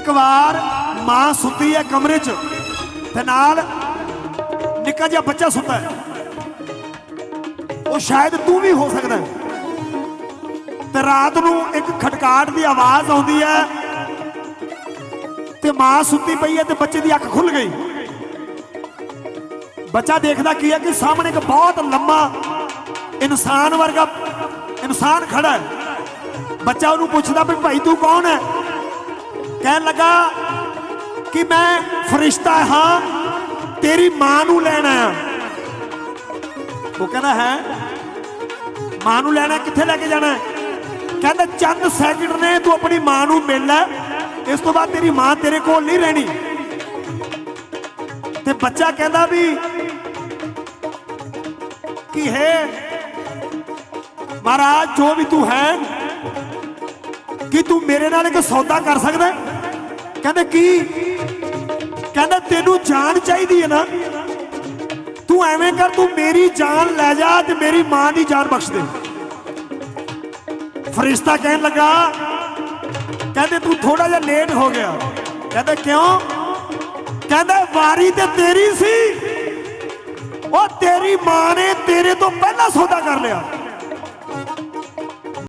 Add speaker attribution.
Speaker 1: ਇੱਕ ਵਾਰ ਮਾਂ ਸੁੱਤੀ ਹੈ ਕਮਰੇ 'ਚ, ਤੇ ਨਾਲ ਨਿੱਕਾ ਜਿਹਾ ਬੱਚਾ ਸੁੱਤਾ ਹੈ। ਉਹ ਸ਼ਾਇਦ ਤੂੰ ਵੀ ਹੋ ਸਕਦਾ ਤੇ ਰਾਤ ਨੂੰ ਇੱਕ ਖਟਕਾਟ ਦੀ ਆਵਾਜ਼ ਆਉਂਦੀ ਹੈ, ਤੇ ਮਾਂ ਸੁੱਤੀ ਪਈ ਹੈ ਤੇ ਬੱਚੇ ਦੀ ਅੱਖ ਖੁੱਲ ਗਈ। ਬੱਚਾ ਦੇਖਦਾ ਕੀ ਹੈ ਕਿ ਸਾਹਮਣੇ ਇੱਕ ਬਹੁਤ ਲੰਮਾ ਇਨਸਾਨ ਵਰਗਾ ਇਨਸਾਨ ਖੜਾ ਹੈ। ਬੱਚਾ ਉਹਨੂੰ ਪੁੱਛਦਾ ਵੀ ਭਾਈ ਤੂੰ ਕੌਣ ਹੈ? ਕਹਿਣ ਲੱਗਾ ਕਿ ਮੈਂ ਫਰਿਸ਼ਤਾ ਹਾਂ, ਤੇਰੀ ਮਾਂ ਨੂੰ ਲੈਣਾ ਉਹ ਕਹਿੰਦਾ, ਹੈ? ਮਾਂ ਨੂੰ ਲੈਣਾ ਕਿੱਥੇ ਲੈ ਕੇ ਜਾਣਾ ਕਹਿੰਦਾ, ਚੰਦ ਸੈਕਿੰਡ ਨੇ ਤੂੰ ਆਪਣੀ ਮਾਂ ਨੂੰ ਮਿਲ ਲੈ। ਇਸ ਤੋਂ ਬਾਅਦ ਤੇਰੀ ਮਾਂ ਤੇਰੇ ਕੋਲ ਨਹੀਂ ਰਹਿਣੀ। ਤੇ ਬੱਚਾ ਕਹਿੰਦਾ ਵੀ, ਕਿ ਹੈ ਮਹਾਰਾਜ, ਜੋ ਵੀ ਤੂੰ ਹੈ ਕਿ ਤੂੰ ਮੇਰੇ ਨਾਲ ਇੱਕ ਸੌਦਾ ਕਰ ਸਕਦਾ ਕਹਿੰਦੇ ਕੀ? ਕਹਿੰਦਾ ਤੈਨੂੰ ਜਾਨ ਚਾਹੀਦੀ ਹੈ ਨਾ। ਤੂੰ ਐਵੇਂ ਕਰ, ਤੂੰ ਮੇਰੀ ਜਾਨ ਲੈ ਜਾ ਤੇ ਮੇਰੀ ਮਾਂ ਦੀ ਜਾਨ ਬਖਸ਼ ਦੇ। ਫਰਿਸ਼ਤਾ ਕਹਿਣ ਲੱਗਾ, ਕਹਿੰਦੇ ਤੂੰ ਥੋੜਾ ਜਿਹਾ ਲੇਟ ਹੋ ਗਿਆ। ਕਹਿੰਦਾ ਕਿਉਂ? ਕਹਿੰਦਾ ਵਾਰੀ ਤੇ ਤੇਰੀ ਸੀ। ਉਹ ਤੇਰੀ ਮਾਂ ਨੇ ਤੇਰੇ ਤੋਂ ਪਹਿਲਾਂ ਸੌਦਾ ਕਰ ਲਿਆ।